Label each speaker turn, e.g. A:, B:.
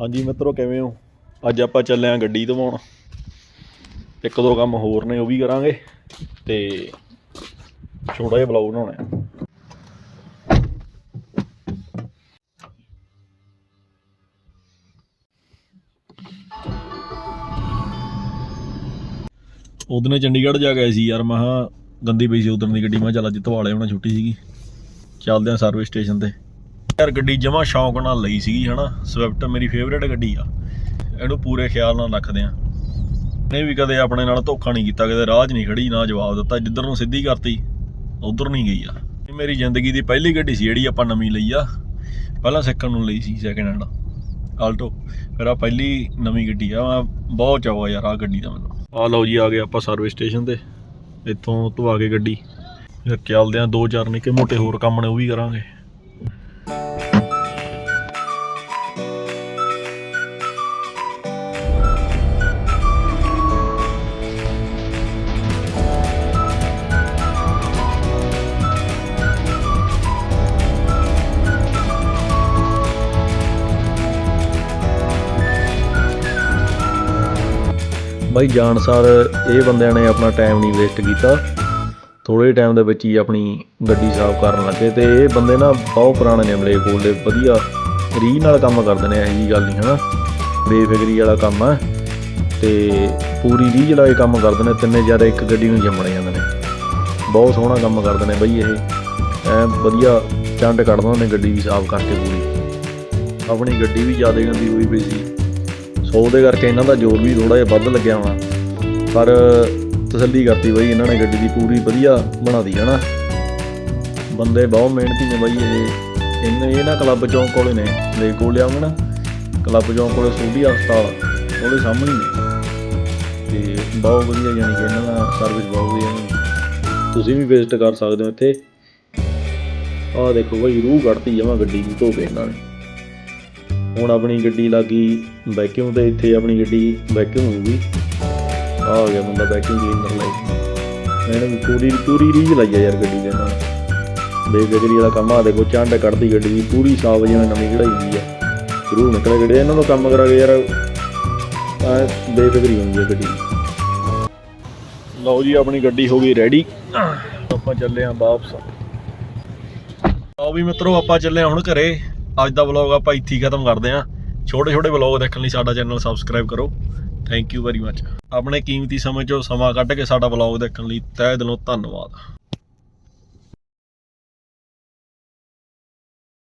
A: ਹਾਂਜੀ ਮਿੱਤਰੋ, ਕਿਵੇਂ ਹੋ? ਅੱਜ ਆਪਾਂ ਚੱਲੇ ਆਂ ਗੱਡੀ ਧਵਾਉਣ। ਇੱਕ ਦੋ ਕੰਮ ਹੋਰ ਨੇ, ਉਹ ਵੀ ਕਰਾਂਗੇ। ਤੇ ਛੋਟਾ ਜਿਹਾ ਬਲੌਗ ਬਣਾਉਣਾ ਹੈ। ਉਹਦਨੇ ਨੇ ਚੰਡੀਗੜ੍ਹ ਜਾ ਗਏ ਸੀ ਯਾਰ, ਮੈਂ ਕਿਹਾ ਗੰਦੀ ਪਈ ਸੀ ਉਦੋਂ ਦੀ ਗੱਡੀ, ਮੈਂ ਕਿਹਾ ਚੱਲ ਅੱਜ ਧਵਾ ਲਿਆ, ਹੁਣ ਛੁੱਟੀ ਸੀਗੀ। ਚੱਲਦੇ ਆਂ ਸਰਵਿਸ ਸਟੇਸ਼ਨ ਤੇ। ਯਾਰ ਗੱਡੀ ਜਮਾ ਸ਼ੌਂਕ ਨਾਲ ਲਈ ਸੀਗੀ, ਹਨਾ? ਸਵਿਫਟ ਮੇਰੀ ਫੇਵਰੇਟ ਗੱਡੀ ਆ। ਇਹਨੂੰ ਪੂਰੇ ਖਿਆਲ ਨਾਲ ਰੱਖਦੇ ਆ। ਨੇ ਵੀ ਕਦੇ ਆਪਣੇ ਨਾਲ ਧੋਖਾ ਨਹੀਂ ਕੀਤਾ, ਕਦੇ ਰਾਹ 'ਚ ਨਹੀਂ ਖੜੀ ਨਾ ਜਵਾਬ ਦਿੱਤਾ। ਜਿੱਧਰ ਨੂੰ ਸਿੱਧੀ ਕਰਤੀ, ਉਧਰ ਨਹੀਂ ਗਈ ਆ। ਇਹ ਮੇਰੀ ਜ਼ਿੰਦਗੀ ਦੀ ਪਹਿਲੀ ਗੱਡੀ ਸੀ ਜਿਹੜੀ ਆਪਾਂ ਨਵੀਂ ਲਈ ਆ। ਪਹਿਲਾਂ ਸਿੱਖਣ ਨੂੰ ਲਈ ਸੀ ਸੈਕਿੰਡ ਹੈਂਡ ਆਲਟੋ ਫਿਰ ਆ ਪਹਿਲੀ ਨਵੀਂ ਗੱਡੀ ਆ। ਮੈਂ ਬਹੁਤ ਚਾਵਾ ਯਾਰ ਆ ਗੱਡੀ ਦਾ ਮੈਨੂੰ। ਆ ਲਓ ਜੀ, ਆ ਗਏ ਆਪਾਂ ਸਰਵਿਸ ਸਟੇਸ਼ਨ ਤੇ। ਇੱਥੋਂ ਧਵਾ ਕੇ ਗੱਡੀ। ਫਿਰ ਚੱਲਦੇ ਆ, ਦੋ ਚਾਰ ਨਿੱਕੇ ਮੋਟੇ ਹੋਰ ਕੰਮ ਨੇ, ਉਹ ਵੀ ਕਰਾਂਗੇ। ਬਾਈ ਜਾਣਸਾਰ ਇਹ ਬੰਦਿਆਂ ਨੇ ਆਪਣਾ ਟਾਈਮ ਨਹੀਂ ਵੇਸਟ ਕੀਤਾ। ਥੋੜੇ ਟਾਈਮ ਦੇ ਵਿੱਚ ਹੀ ਆਪਣੀ ਗੱਡੀ ਸਾਫ਼ ਕਰਨ ਲੱਗੇ ਤੇ ਇਹ ਬੰਦੇ ਨਾ ਬਹੁਤ ਪੁਰਾਣੇ ਨੇ ਅਮਲੇ ਕੋਲ ਦੇ, ਵਧੀਆ ਰੀ ਨਾਲ ਕੰਮ ਕਰਦੇ ਨੇ ਇਹੋ ਜਿਹੀ ਗੱਲ ਨਹੀਂ, ਹਨਾ? ਬੇਫਿਕਰੀ ਵਾਲਾ ਕੰਮ ਆ। ਤੇ ਪੂਰੀ ਰੀਝ ਜਿਹੜਾ ਇਹ ਕੰਮ ਕਰਦੇ ਨੇ, ਤਿੰਨੇ ਜ਼ਿਆਦਾ ਇੱਕ ਗੱਡੀ ਨੂੰ ਜੰਮਣੇ ਜਾਂਦੇ ਨੇ। ਬਹੁਤ ਸੋਹਣਾ ਕੰਮ ਕਰਦੇ ਨੇ ਬਈ ਇਹ। ਐ ਵਧੀਆ ਚੰਡ ਕੱਢਦੇ ਨੇ ਗੱਡੀ ਵੀ ਸਾਫ਼ ਕਰਕੇ ਪੂਰੀ। ਆਪਣੀ ਗੱਡੀ ਵੀ ਜ਼ਿਆਦਾ ਗੰਦੀ ਹੋਈ ਪਈ ਸੀ। ਸੋ ਉਹਦੇ ਕਰਕੇ ਇਹਨਾਂ ਦਾ ਜ਼ੋਰ ਵੀ ਥੋੜਾ ਜਿਹਾ ਵੱਧ ਲੱਗਿਆ ਵਾ। ਪਰ ਤਸੱਲੀ ਕਰਤੀ ਬਈ, ਇਹਨਾਂ ਨੇ ਗੱਡੀ ਦੀ ਪੂਰੀ ਵਧੀਆ ਬਣਾਦੀ ਹਨਾ? ਬੰਦੇ ਬਹੁਤ ਮਿਹਨਤੀ ਨੇ ਬਈ ਇਹ। ਇਹਨੇ ਇਹ ਨਾ ਕਲੱਬ ਚੌਂਕ ਕੋਲੇ ਨੇ ਲੈ ਕੋਲ ਲਿਆਉਂਗੇ ਨਾ ਕਲੱਬ ਚੌਂਕ ਕੋਲੇ ਸੂਡੀ ਹਸਪਤਾਲ, ਉਹਦੇ ਸਾਹਮਣੇ ਨੇ। ਤੇ ਬਹੁਤ ਵਧੀਆ ਜਾਨੀ ਕਿ ਇਹਨਾਂ ਦਾ ਸਰਵਿਸ ਬਹੁਤ ਵਧੀਆ ਨੇ। ਤੁਸੀਂ ਵੀ ਵਿਜ਼ਿਟ ਕਰ ਸਕਦੇ ਹੋ ਇੱਥੇ। ਆਹ ਦੇਖੋ ਬਈ, ਰੂਹ ਕੱਢਤੀ ਜਮਾ ਗੱਡੀ ਦੀ, ਧੋ ਕੇ ਇਹਨਾਂ ਨੇ। ਹੁਣ ਆਪਣੀ ਗੱਡੀ ਲੱਗੀ ਵੈਕਿਊਮ ਤੇ ਇੱਥੇ ਆਪਣੀ ਗੱਡੀ ਵੈਕਿਊਮ ਹੋਊਗੀ ਆ ਗਿਆ ਬੰਦਾ ਵੈਕਿਊਮ ਕਲੀਨਰ ਲਈ। ਇਹਨੇ ਪੂਰੀ ਪੂਰੀ ਰੀਝ ਲਾਈ ਆ ਯਾਰ ਗੱਡੀ ਦੇ ਨਾਲ। ਬੇਫਿਕਰੀ ਵਾਲਾ ਕੰਮ ਆ, ਦੇਖੋ ਚੰਡ ਕੱਢਦੀ ਗੱਡੀ ਦੀ, ਪੂਰੀ ਸਾਫ਼ ਜਿਵੇਂ ਨਵੀਂ ਕਢਾਈ ਹੁੰਦੀ ਆ। ਜ਼ਰੂਰ ਨਿਕਲੇ ਗੱਡੀ ਇਹਨਾਂ ਨੂੰ ਕੰਮ ਕਰਾ ਕੇ ਯਾਰ ਆ ਬੇਫਿਕਰੀ ਹੁੰਦੀ ਆ ਗੱਡੀ ਲਓ ਜੀ, ਆਪਣੀ ਗੱਡੀ ਹੋ ਗਈ ਰੈਡੀ ਆਪਾਂ ਚੱਲੇ ਆਂ ਵਾਪਸ। ਆਓ ਵੀ ਮਿੱਤਰੋ, ਆਪਾਂ ਚੱਲੇ ਹੁਣ ਘਰੇ। ਅੱਜ ਦਾ ਵਲੌਗ ਆਪਾਂ ਇੱਥੇ ਹੀ ਖਤਮ ਕਰਦੇ ਆਂ ਛੋਟੇ ਛੋਟੇ ਵਲੌਗ ਦੇਖਣ ਲਈ ਸਾਡਾ ਚੈਨਲ ਸਬਸਕ੍ਰਾਈਬ ਕਰੋ। ਥੈਂਕ ਯੂ ਵੈਰੀ ਮੱਚ ਆਪਣੇ ਕੀਮਤੀ ਸਮੇਂ ਚੋਂ ਸਮਾਂ ਕੱਢ ਕੇ ਸਾਡਾ ਵਲੌਗ ਦੇਖਣ ਲਈ ਤਹਿ ਦਿਲੋਂ ਧੰਨਵਾਦ।